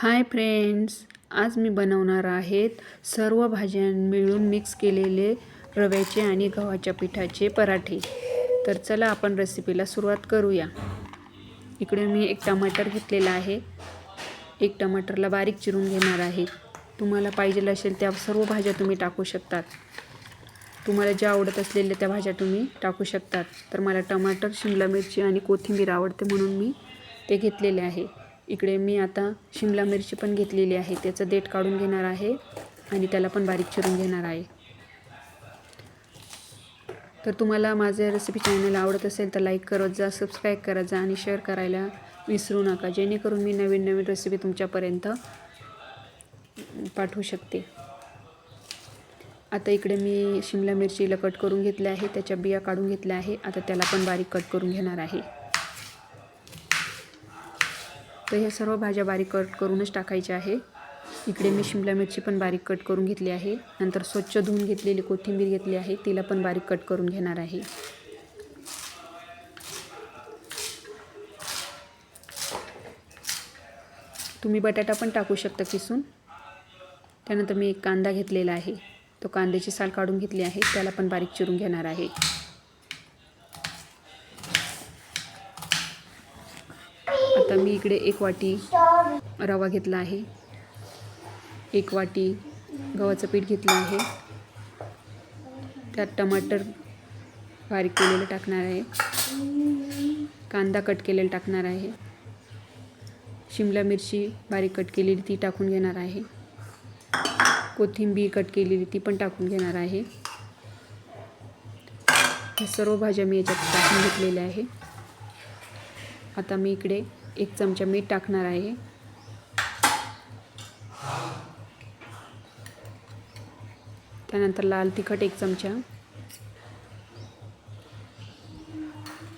Hi friends आज मी बनवणार आहेत सर्व भाज्या मिळून मिक्स केलेले रव्याचे आणि गव्हाच्या पिठाचे पराठे. तर चला आपण रेसिपीला सुरुवात करूया. इकडे मी एक टमाटर घेतलेला आहे. एक टमाटरला बारीक चिरून घेणार आहे. तुम्हाला पाहिजे असेल त्या सर्व भाज्या तुम्ही टाकू शकतात. तुम्हाला ज्या आवडत असलेल्या त्या भाज्या तुम्ही टाकू शकतात. तर मला टमाटर शिमला मिरची आणि कोथिंबीर आवडते म्हणून मी ते घेतलेले आहे. इकडे मी आता शिमला मिरची पण घेतलेली आहे. त्याचं देठ काढून घेणार आहे आणि त्याला पण बारीक चिरून घेणार आहे. तर तुम्हाला माझे रेसिपी चॅनल आवडत असेल तर लाईक करत जा सबस्क्राईब करत जा आणि शेअर करायला विसरू नका. जेणेकरून मी नवीन नवीन रेसिपी तुमच्यापर्यंत पाठवू शकते. आता इकडे मी शिमला मिरचीला कट करून घेतले आहे. त्याच्या बिया काढून घेतल्या आहे. आता त्याला पण बारीक कट करून घेणार आहे. तर ह्या सर्व भाज्या बारीक कट करूनच टाकायच्या आहे. इकडे मी शिमला मिरची पण बारीक कट करून घेतली आहे. नंतर स्वच्छ धुवून घेतलेली कोथिंबीर घेतली आहे. तिला पण बारीक कट करून घेणार आहे. तुम्ही बटाटा पण टाकू शकता किसून. त्यानंतर मी एक कांदा घेतलेला आहे. तो कांद्याची साल काढून घेतली आहे. त्याला पण बारीक चिरून घेणार आहे. आता मी इकडे एक वाटी रवा घेतला आहे. एक वाटी गव्हाचं पीठ घेतलं आहे. त्यात टमाटर बारीक केलेलं टाकणार आहे. कांदा कट केलेला टाकणार आहे. शिमला मिरची बारीक कट केलेली ती टाकून घेणार आहे. कोथिंबीर कट केलेली ती पण टाकून घेणार आहे. सर्व भाज्या मी याच्यात टाकून घेतलेल्या आहे. आता मी इकडे एक चमचा मीठ टाकणार आहे. त्यानंतर लाल तिखट एक चमचा.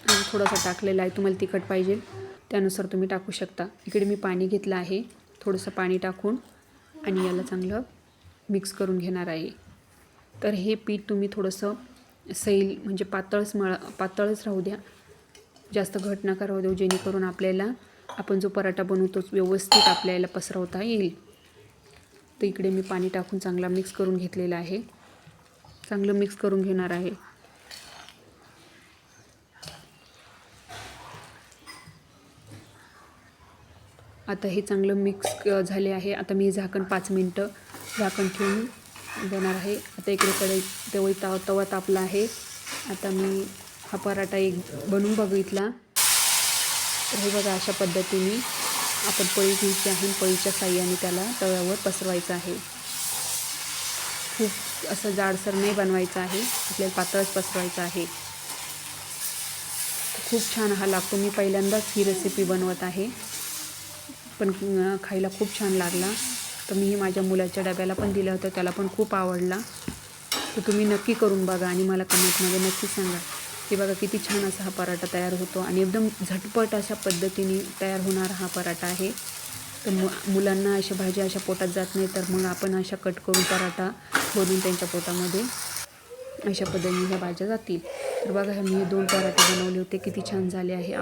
आणि थोडासा टाकलेला आहे तुम्हाला तिखट पाहिजे. त्यानुसार तुम्ही टाकू शकता. इकडे मी पाणी घेतलं आहे. थोडंसं पाणी टाकून आणि याला चांगलं मिक्स करून घेणार आहे. तर हे पीठ तुम्ही थोडंसं सैल म्हणजे पातळच मळ पातळच राहू द्या. जास्त घट नका राहू देऊ जेणेकरून आपल्याला आपण जो पराठा बनवतो व्यवस्थित आपल्याला पसरवता येईल. तर इकडे मी पाणी टाकून चांगला मिक्स करून घेतलेला आहे. चांगलं मिक्स करून घेणार आहे. आता हे चांगलं मिक्स झाले आहे. आता मी झाकण पाच मिनटं झाकण ठेवून देणार आहे. आता इकडे कडे तेवढी ताव तवा तापला आहे. आता मी हा पराठा एक बनवून बघितला हे बघा अशा पद्धतीने आपण पळी घ्यायची आहे पळीच्या साह्याने त्याला तव्यावर पसरवायचं आहे. खूप असं जाडसर नाही बनवायचं आहे. आपल्याला पातळच पसरवायचं आहे. खूप छान हा लागतो. मी पहिल्यांदाच ही रेसिपी बनवत आहे. पण खायला खूप छान लागला. तर मी माझ्या मुलाच्या डब्याला पण दिलं होतं. त्याला पण खूप आवडला. तर तुम्ही नक्की करून बघा आणि मला कमेंटमध्ये नक्की सांगा. की बघा किती छान असा हा पराठा तयार होतो आणि एकदम झटपट अशा पद्धतीने तयार होणारा हा पराठा आहे. तर मु मुलांना अशा भाज्या अशा पोटात जात नाही तर मग आपण अशा कट करून पराठा भरून त्यांच्या पोटामध्ये अशा पद्धतीने ह्या भाज्या जातील. तर बघा मी हे दोन पराठे बनवले होते. किती छान झाले आहे.